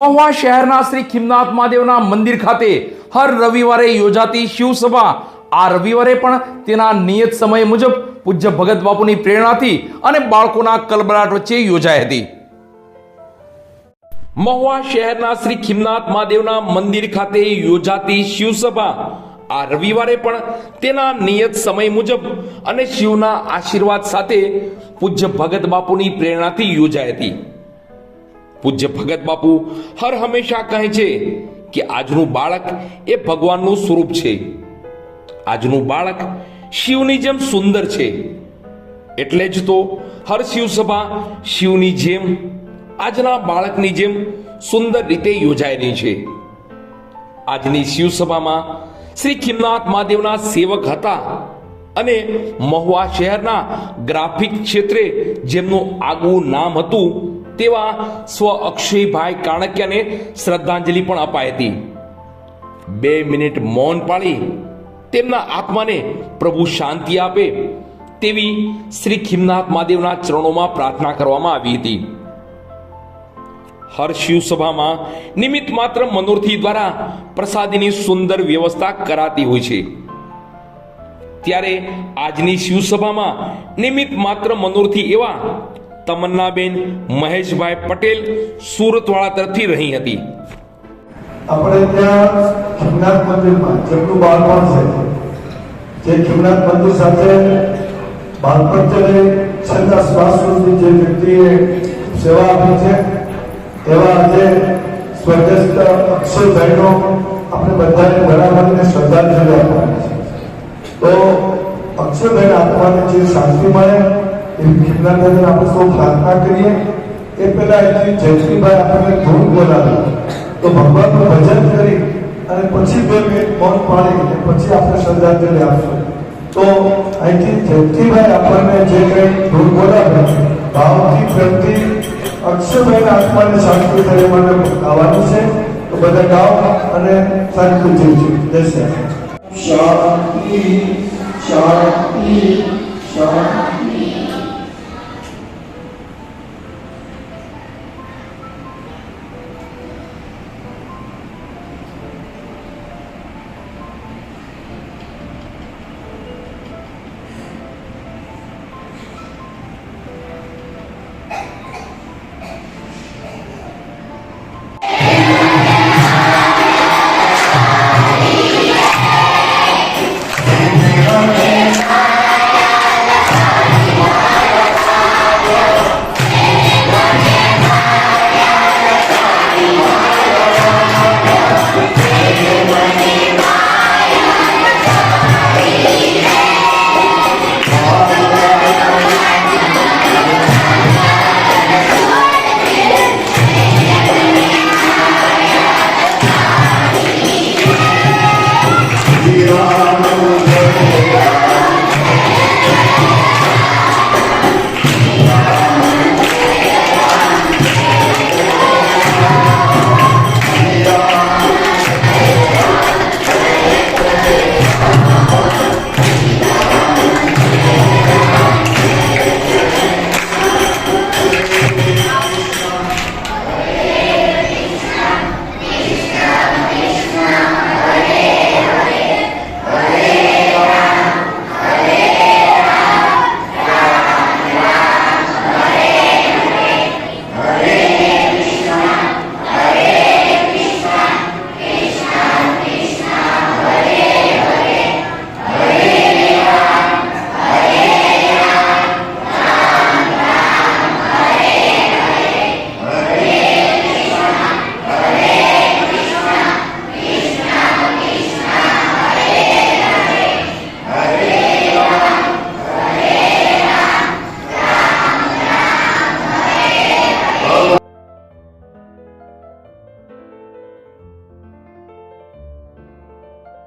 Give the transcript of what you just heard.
મહુવા શહેરના શ્રી ખિમનાથ મહાદેવના મંદિર ખાતે હર રવિવારે યોજાતી શિવસભા. આ રવિવારે પણ તેના નિયત સમય મુજબ પૂજ્ય ભગત બાપુની પ્રેરણાથી અને બાળકોના કલબલાટ વચ્ચે યોજાઈ હતી. મહુવા શહેરના શ્રી ખિમનાથ મહાદેવના મંદિર ખાતે યોજાતી શિવસભા. આ રવિવારે પણ તેના નિયત સમય મુજબ અને શિવના આશીર્વાદ સાથે પૂજ્ય ભગત બાપુની પ્રેરણાથી યોજાઈ હતી. પૂજ્ય ભગત બાપુ, હર હંમેશા કહે છે કે આજનું બાળક એ ભગવાનનું સ્વરૂપ છે. આજનું બાળક શિવની જેમ સુંદર છે. એટલે જ તો હર શિવસભા શિવની જેમ, આજના બાળકની જેમ સુંદર રીતે યોજાયેલી છે. આજની શિવસભામાં શ્રી ખિમનાથ મહાદેવના સેવક હતા અને મહુવા શહેરના ગ્રાફિક ક્ષેત્રે જેમનું આગવું નામ હતું તેવા સ્વ અક્ષયભાઈ કાણક્યાને શ્રદ્ધાંજલિ પણ અપાઈ હતી. બે મિનિટ મૌન પાળી તેમના આત્માને પ્રભુ શાંતિ આપે તેવી શ્રી ખિમનાથ મહાદેવના ચરણોમાં પ્રાર્થના કરવામાં આવી હતી. હર શિવસભામાં નિમિત્ત માત્ર મનોરથી દ્વારા પ્રસાદીની સુંદર વ્યવસ્થા કરાતી હોય છે. ત્યારે આજની શિવસભામાં નિમિત્ત માત્ર મનોરથી એવા તમન્નાબેન મહેશભાઈ પટેલ સુરતવાળા તરફથી રહી હતી. આપણે ત્યાં ખિમનાથ મંદિરમાં જેમનું બાળપણ છે, જે ખિમનાથ મંદિર સાથે બાળપણ ચલે છતાં શ્વાસ સુધી જે વ્યક્તિએ સેવા આપી છે તેવા આજે સ્વર્ગસ્થ અક્ષયભાઈનો આપણે બધાને બરાબરને શ્રદ્ધાંજલિ આપવાની છે. તો અક્ષયભાઈના આત્માને જે શાંતિ મળે એવી મંદિર આપણે સૌ પ્રાર્થના કરીએ? એ પહેલા અહીંથી જયશ્રીભાઈ આપણને ધૂન બોલાવે. તો ભગવાનનું ભજન કરી અને પછી બે મિનિટ મૌન પાડી પછી આપણે શ્રદ્ધાંજલિ આપશું. તો અહીંથી જયંતિભાઈ આપણને જે કંઈ ધૂન બોલાવે, ભાવથી, પ્રેમથી અક્ષરભાઈના આત્માને શાંતિ થઈ માટે ગાવાનું છે. તો બધા ગાઓ અને શાંતિ જીવજો જય શ્રી. શાંતિ શાંતિ શાંતિ.